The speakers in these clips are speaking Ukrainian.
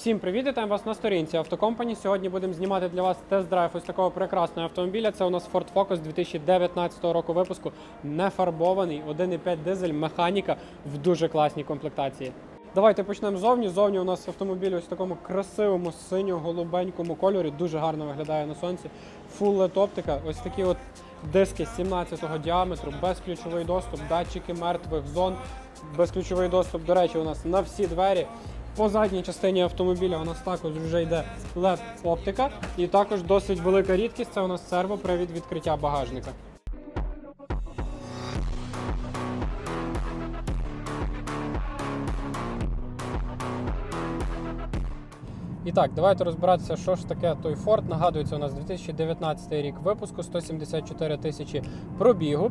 Всім привіт, вітаємо вас на сторінці Автокомпані. Сьогодні будемо знімати для вас тест-драйв ось такого прекрасного автомобіля. Це у нас Ford Focus 2019 року випуску. Не фарбований, 1,5 дизель, механіка в дуже класній комплектації. Давайте почнемо зовні. Зовні у нас автомобіль ось в такому красивому синьо-голубенькому кольорі. Дуже гарно виглядає на сонці. Full LED оптика. Ось такі от диски 17-го діаметру, безключовий доступ, датчики мертвих зон, безключовий доступ, до речі, у нас на всі двері. По задній частині автомобіля у нас також вже йде led оптика і також досить велика рідкість. Це у нас сервопривід відкриття багажника. І так, давайте розбиратися, що ж таке той Ford. Нагадується, у нас 2019 рік випуску, 174 тисячі пробігу.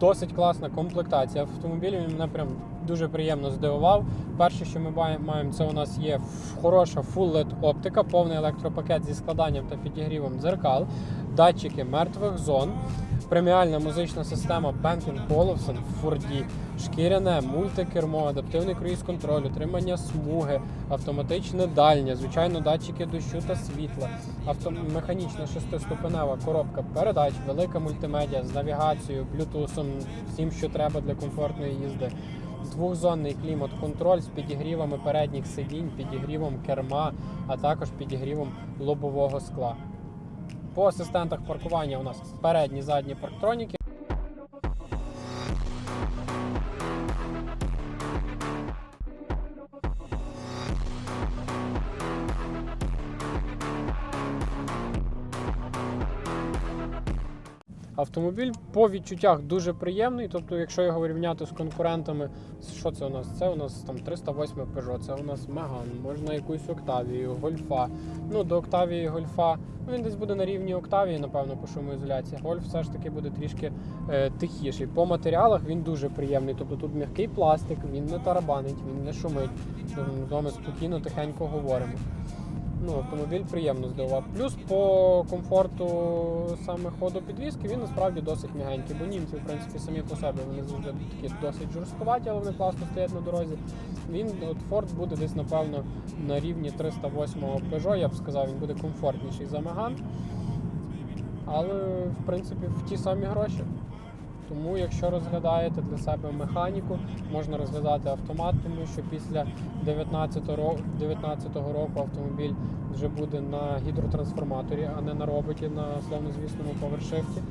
Досить класна комплектація автомобілів. Він мене прям дуже приємно здивував. Перше, що ми маємо, це у нас є хороша Full LED оптика, повний електропакет зі складанням та підігрівом дзеркал, датчики мертвих зон. Преміальна музична система Bentley Olufsen в Форді, шкіряне, мультикермо, адаптивний круїз-контроль, отримання смуги, автоматичне дальнє, звичайно, датчики дощу та світла, авто... механічна шестиступенева коробка передач, велика мультимедіа з навігацією, блютусом, всім, що треба для комфортної їзди. Двохзонний клімат-контроль з підігрівами передніх сидінь, підігрівом керма, а також підігрівом лобового скла. По асистентах паркування у нас передні задні парктроніки. Автомобіль по відчуттях дуже приємний. Тобто, якщо його порівняти з конкурентами, що це у нас? Це у нас там 308 Peugeot, це у нас Megane, можна якусь Октавію, Гольфа. Ну, до Октавії Гольфа. Ну, він десь буде на рівні Октавії, напевно, по шумоізоляції. Гольф все ж таки буде трішки е, тихіший. По матеріалах він дуже приємний. Тобто тут м'який пластик, він не тарабанить, він не шумить. З вами спокійно, тихенько говоримо. Ну, автомобіль приємно здивував. Плюс по комфорту саме ходу підвізки він насправді досить м'ягенький, бо німці, в принципі, самі по собі вони завжди такі досить жорсткуваті, але вони класно стоять на дорозі. Він от Ford буде десь, напевно, на рівні 308-го Peugeot, я б сказав, він буде комфортніший за Megane. Але, в принципі, в ті самі гроші. Тому, якщо розглядаєте для себе механіку, можна розглядати автомат, тому що після 19 року, 19 року автомобіль вже буде на гідротрансформаторі, а не на роботі на словнозвісному повершифті.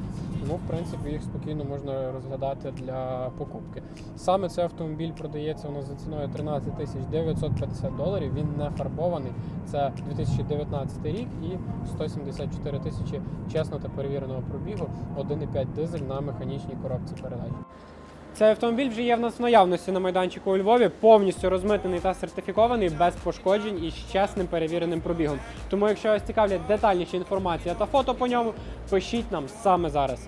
Тому, в принципі, їх спокійно можна розглядати для покупки. Саме цей автомобіль продається у нас за ціною 13 тисяч 950 доларів. Він не фарбований. Це 2019 рік і 174 тисячі чесно та перевіреного пробігу, 1,5 дизель на механічній коробці передач. Цей автомобіль вже є в нас в наявності на майданчику у Львові, повністю розмитнений та сертифікований, без пошкоджень і з чесним перевіреним пробігом. Тому, якщо вас цікавлять детальніші інформація та фото по ньому, пишіть нам саме зараз.